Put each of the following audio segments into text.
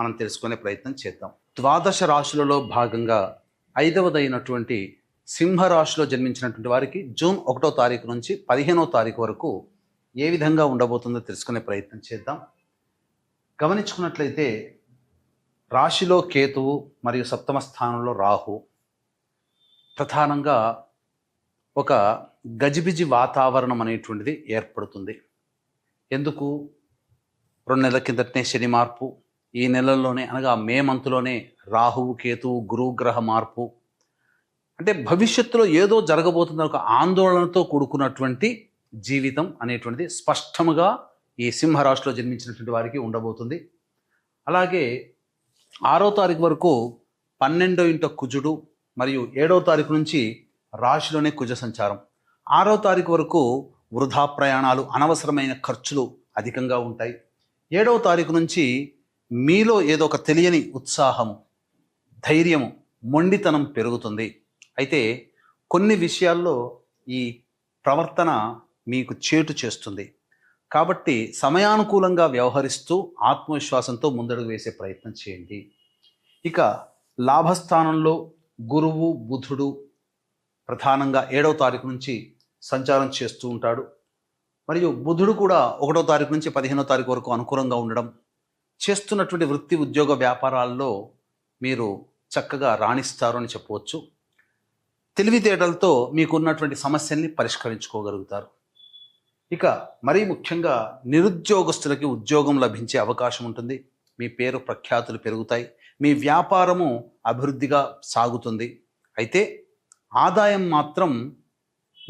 మనం తెలుసుకునే ప్రయత్నం చేద్దాం. ద్వాదశ రాశులలో భాగంగా ఐదవదైనటువంటి సింహరాశిలో జన్మించినటువంటి వారికి జూన్ ఒకటో తారీఖు నుంచి పదిహేనో తారీఖు వరకు ఏ విధంగా ఉండబోతుందో తెలుసుకునే ప్రయత్నం చేద్దాం. గమనించుకున్నట్లయితే రాశిలో కేతువు మరియు సప్తమ స్థానంలో రాహు ప్రధానంగా ఒక గజిబిజి వాతావరణం అనేటువంటిది ఏర్పడుతుంది. ఎందుకు? రెండు నెలల కిందటనే శని మార్పు ఈ నెలల్లోనే అనగా మే మంత్లోనే రాహువు కేతువు గురుగ్రహ మార్పు. అంటే భవిష్యత్తులో ఏదో జరగబోతుందని ఒక ఆందోళనతో కూడుకున్నటువంటి జీవితం అనేటువంటిది స్పష్టముగా ఈ సింహరాశిలో జన్మించినటువంటి వారికి ఉండబోతుంది. అలాగే ఆరో తారీఖు వరకు పన్నెండో ఇంట కుజుడు మరియు ఏడో తారీఖు నుంచి రాశిలోనే కుజ సంచారం. ఆరో తారీఖు వరకు వృధా ప్రయాణాలు అనవసరమైన ఖర్చులు అధికంగా ఉంటాయి. ఏడవ తారీఖు నుంచి మీలో ఏదో ఒక తెలియని ఉత్సాహము ధైర్యము మొండితనం పెరుగుతుంది. అయితే కొన్ని విషయాల్లో ఈ ప్రవర్తన మీకు చేటు చేస్తుంది. కాబట్టి సమయానుకూలంగా వ్యవహరిస్తూ ఆత్మవిశ్వాసంతో ముందడుగు వేసే ప్రయత్నం చేయండి. ఇక లాభస్థానంలో గురువు బుధుడు ప్రధానంగా ఏడవ తారీఖు నుంచి సంచారం చేస్తూ ఉంటాడు. మరియు బుధుడు కూడా ఒకటో తారీఖు నుంచి పదిహేనో తారీఖు వరకు అనుకూలంగా ఉండడం చేస్తున్నటువంటి వృత్తి ఉద్యోగ వ్యాపారాల్లో మీరు చక్కగా రాణిస్తారు అని చెప్పవచ్చు. తెలివితేటలతో మీకున్నటువంటి సమస్యల్ని పరిష్కరించుకోగలుగుతారు. ఇక మరీ ముఖ్యంగా నిరుద్యోగస్తులకి ఉద్యోగం లభించే అవకాశం ఉంటుంది. మీ పేరు ప్రఖ్యాతులు పెరుగుతాయి. మీ వ్యాపారము అభివృద్ధిగా సాగుతుంది. అయితే ఆదాయం మాత్రం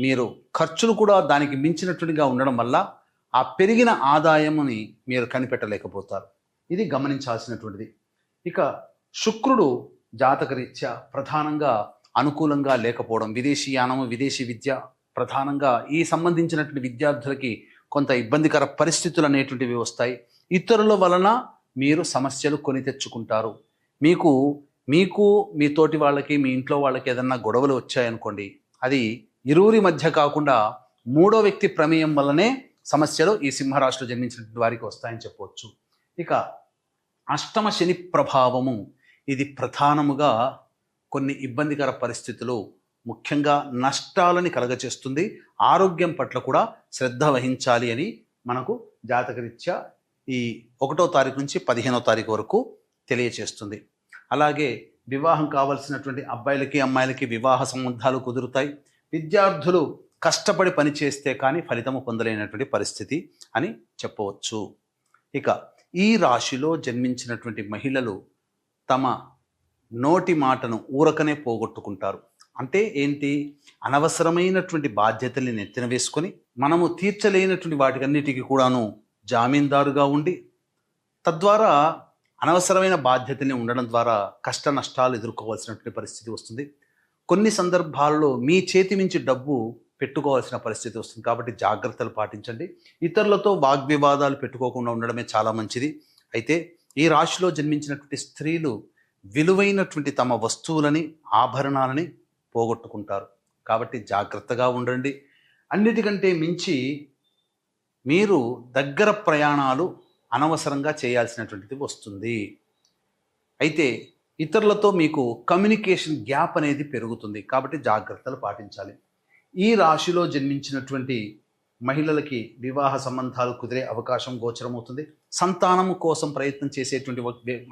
మీరు ఖర్చులు కూడా దానికి మించినట్టుగా ఉండడం వల్ల ఆ పెరిగిన ఆదాయముని మీరు కనిపెట్టలేకపోతారు. ఇది గమనించాల్సినటువంటిది. ఇక శుక్రుడు జాతకరీత్యా ప్రధానంగా అనుకూలంగా లేకపోవడం విదేశీయానము విదేశీ విద్య ప్రధానంగా ఈ సంబంధించినటువంటి విద్యార్థులకి కొంత ఇబ్బందికర పరిస్థితులు అనేటువంటివి వస్తాయి. ఇతరుల వలన మీరు సమస్యలు కొని తెచ్చుకుంటారు. మీకు మీకు మీ తోటి వాళ్ళకి మీ ఇంట్లో వాళ్ళకి ఏదన్నా గొడవలు వచ్చాయనుకోండి అది ఇరువురి మధ్య కాకుండా మూడో వ్యక్తి ప్రమేయం వల్లనే సమస్యలు ఈ సింహరాశిలో జన్మించినటువంటి వారికి వస్తాయని చెప్పవచ్చు. ఇక అష్టమ శని ప్రభావము ఇది ప్రధానముగా కొన్ని ఇబ్బందికర పరిస్థితులు ముఖ్యంగా నష్టాలని కలగచేస్తుంది ఆరోగ్యం పట్ల కూడా శ్రద్ధ వహించాలి అని మనకు జాతకరీత్యా ఈ ఒకటో తారీఖు నుంచి పదిహేనో తారీఖు వరకు తెలియచేస్తుంది. అలాగే వివాహం కావలసినటువంటి అబ్బాయిలకి అమ్మాయిలకి వివాహ సంబంధాలు కుదురుతాయి. విద్యార్థులు కష్టపడి పనిచేస్తే కానీ ఫలితము పొందలేనటువంటి పరిస్థితి అని చెప్పవచ్చు. ఇక ఈ రాశిలో జన్మించినటువంటి మహిళలు తమ నోటి మాటను ఊరకనే పోగొట్టుకుంటారు. అంటే ఏంటి? అనవసరమైనటువంటి బాధ్యతల్ని నెత్తిన వేసుకొని మనము తీర్చలేనటువంటి వాటికన్నిటికీ కూడాను జామీందారుగా ఉండి తద్వారా అనవసరమైన బాధ్యతని ఉండడం ద్వారా కష్ట నష్టాలు ఎదుర్కోవాల్సినటువంటి పరిస్థితి వస్తుంది. కొన్ని సందర్భాల్లో మీ చేతి మించి డబ్బు పెట్టుకోవాల్సిన పరిస్థితి వస్తుంది. కాబట్టి జాగ్రత్తలు పాటించండి. ఇతరులతో వాగ్వివాదాలు పెట్టుకోకుండా ఉండడమే చాలా మంచిది. అయితే ఈ రాశిలో జన్మించినటువంటి స్త్రీలు విలువైనటువంటి తమ వస్తువులని ఆభరణాలని పోగొట్టుకుంటారు. కాబట్టి జాగ్రత్తగా ఉండండి. అన్నిటికంటే మించి మీరు దగ్గర ప్రయాణాలు అనవసరంగా చేయాల్సినటువంటిది వస్తుంది. అయితే ఇతరులతో మీకు కమ్యూనికేషన్ గ్యాప్ అనేది పెరుగుతుంది. కాబట్టి జాగ్రత్తలు పాటించాలి. ఈ రాశిలో జన్మించినటువంటి మహిళలకి వివాహ సంబంధాలు కుదిరే అవకాశం గోచరమవుతుంది. సంతానము కోసం ప్రయత్నం చేసేటువంటి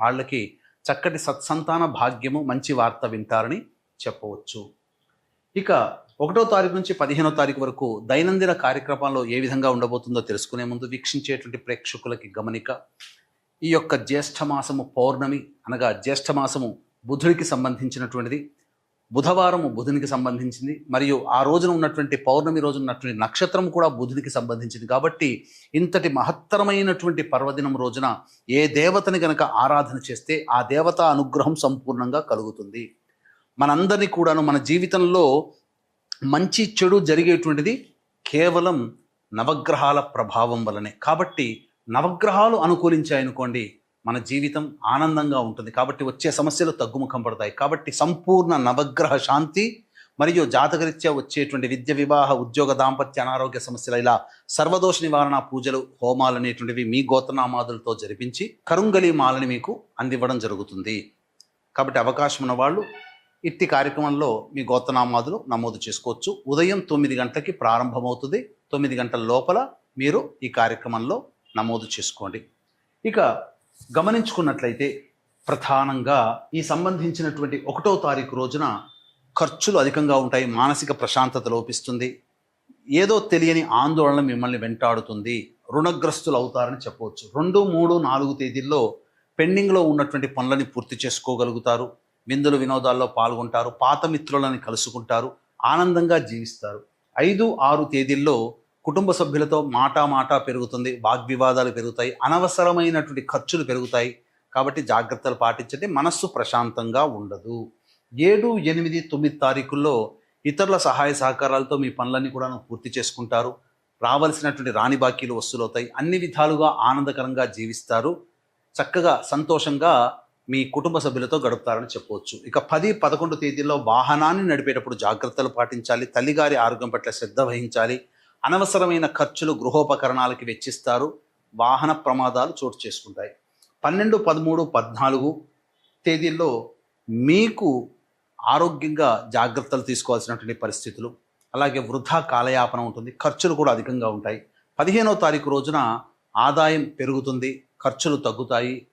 వాళ్ళకి చక్కటి సత్సంతాన భాగ్యము మంచి వార్త వింటారని చెప్పవచ్చు. ఇక ఒకటో తారీఖు నుంచి పదిహేనో తారీఖు వరకు దైనందిన కార్యక్రమాల్లో ఏ విధంగా ఉండబోతుందో తెలుసుకునే ముందు వీక్షించేటువంటి ప్రేక్షకులకి గమనిక. ఈ యొక్క జ్యేష్ఠ మాసము పౌర్ణమి అనగా జ్యేష్ఠ మాసము బుధుడికి సంబంధించినటువంటిది. బుధవారం బుధునికి సంబంధించింది. మరియు ఆ రోజున ఉన్నటువంటి పౌర్ణమి రోజున ఉన్నటువంటి నక్షత్రం కూడా బుధునికి సంబంధించింది. కాబట్టి ఇంతటి మహత్తరమైనటువంటి పర్వదినం రోజున ఏ దేవతని గనక ఆరాధన చేస్తే ఆ దేవత అనుగ్రహం సంపూర్ణంగా కలుగుతుంది. మనందరినీ కూడాను మన జీవితంలో మంచి చెడు జరిగేటువంటిది కేవలం నవగ్రహాల ప్రభావం వలనే. కాబట్టి నవగ్రహాలు అనుకూలించాయనుకోండి మన జీవితం ఆనందంగా ఉంటుంది. కాబట్టి వచ్చే సమస్యలు తగ్గుముఖం పడతాయి. కాబట్టి సంపూర్ణ నవగ్రహ శాంతి మరియు జాతకరీత్యా వచ్చేటువంటి విద్య వివాహ ఉద్యోగ దాంపత్య అనారోగ్య సమస్యలు ఇలా సర్వదోష నివారణ పూజలు హోమాలు అనేటువంటివి మీ గోత్రనామాదులతో జరిపించి కరుంగలి మాలని మీకు అందివ్వడం జరుగుతుంది. కాబట్టి అవకాశం ఉన్న వాళ్ళు ఇట్టి కార్యక్రమంలో మీ గోత్రనామాదులు నమోదు చేసుకోవచ్చు. ఉదయం తొమ్మిది గంటలకి ప్రారంభమవుతుంది. తొమ్మిది గంటల లోపల మీరు ఈ కార్యక్రమంలో నమోదు చేసుకోండి. ఇక గమనించుకున్నట్లయితే ప్రధానంగా ఈ సంబంధించినటువంటి ఒకటో తారీఖు రోజున ఖర్చులు అధికంగా ఉంటాయి మానసిక ప్రశాంతత లోపిస్తుంది ఏదో తెలియని ఆందోళన మిమ్మల్ని వెంటాడుతుంది రుణగ్రస్తులు అవుతారని చెప్పవచ్చు. రెండు మూడు నాలుగు తేదీల్లో పెండింగ్లో ఉన్నటువంటి పనులని పూర్తి చేసుకోగలుగుతారు విందులు వినోదాల్లో పాల్గొంటారు పాత మిత్రులని కలుసుకుంటారు ఆనందంగా జీవిస్తారు. ఐదు ఆరు తేదీల్లో కుటుంబ సభ్యులతో మాటా మాటా పెరుగుతుంది వాగ్వివాదాలు పెరుగుతాయి అనవసరమైనటువంటి ఖర్చులు పెరుగుతాయి. కాబట్టి జాగ్రత్తలు పాటించండి మనస్సు ప్రశాంతంగా ఉండదు. ఏడు ఎనిమిది తొమ్మిది తారీఖుల్లో ఇతరుల సహాయ సహకారాలతో మీ పనులన్నీ కూడా పూర్తి చేసుకుంటారు. రావలసినటువంటి రాణి బాకీలు వసూలవుతాయి. అన్ని విధాలుగా ఆనందకరంగా జీవిస్తారు. చక్కగా సంతోషంగా మీ కుటుంబ సభ్యులతో గడుపుతారని చెప్పవచ్చు. ఇక పది పదకొండు తేదీల్లో వాహనాన్ని నడిపేటప్పుడు జాగ్రత్తలు పాటించాలి. తల్లిగారి ఆరోగ్యం పట్ల శ్రద్ధ వహించాలి. అనవసరమైన ఖర్చులు గృహోపకరణాలకి వెచ్చిస్తారు వాహన ప్రమాదాలు చోటు చేసుకుంటాయి. పన్నెండు పదమూడు పద్నాలుగు తేదీల్లో మీకు ఆరోగ్యంగా జాగ్రత్తలు తీసుకోవాల్సినటువంటి పరిస్థితులు అలాగే వృధా కాలయాపన ఉంటుంది ఖర్చులు కూడా అధికంగా ఉంటాయి. పదిహేనో తారీఖు రోజున ఆదాయం పెరుగుతుంది ఖర్చులు తగ్గుతాయి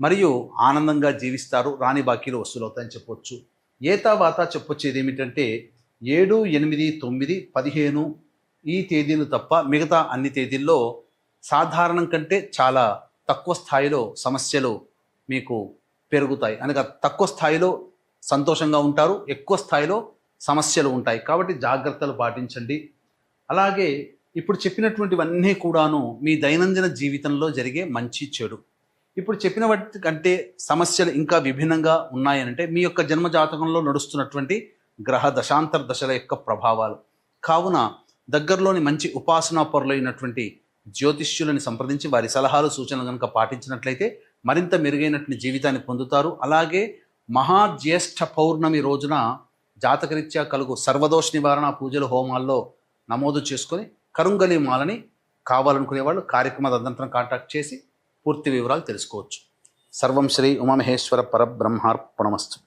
మరియు ఆనందంగా జీవిస్తారు రాని బాకీలు వసూలవుతాయని చెప్పొచ్చు. ఏతావాత చెప్పొచ్చేది ఏమిటంటే ఏడు ఎనిమిది తొమ్మిది పదిహేను ఈ తేదీలు తప్ప మిగతా అన్ని తేదీల్లో సాధారణం కంటే చాలా తక్కువ స్థాయిలో సమస్యలు మీకు పెరుగుతాయి. అనగా తక్కువ స్థాయిలో సంతోషంగా ఉంటారు ఎక్కువ స్థాయిలో సమస్యలు ఉంటాయి. కాబట్టి జాగ్రత్తలు పాటించండి. అలాగే ఇప్పుడు చెప్పినటువంటివన్నీ కూడాను మీ దైనందిన జీవితంలో జరిగే మంచి చెడు. ఇప్పుడు చెప్పిన వాటి కంటే సమస్యలు ఇంకా విభిన్నంగా ఉన్నాయనంటే మీ యొక్క జన్మ జాతకంలో నడుస్తున్నటువంటి గ్రహ దశాంతర దశల యొక్క ప్రభావాలు. కావున దగ్గరలోని మంచి ఉపాసనా పరులైనటువంటి జ్యోతిష్యులని సంప్రదించి వారి సలహాలు సూచనలు కనుక పాటించినట్లయితే మరింత మెరుగైనటువంటి జీవితాన్ని పొందుతారు. అలాగే మహాజ్యేష్ఠ పౌర్ణమి రోజున జాతకరీత్యా కలుగు సర్వదోష నివారణ పూజలు హోమాల్లో నమోదు చేసుకొని కరుంగలి మాలని కావాలనుకునే వాళ్ళు కార్యక్రమ తదనంతరం కాంటాక్ట్ చేసి పూర్తి వివరాలు తెలుసుకోవచ్చు. సర్వం శ్రీ ఉమామహేశ్వర పరబ్రహ్మార్పణమస్తు.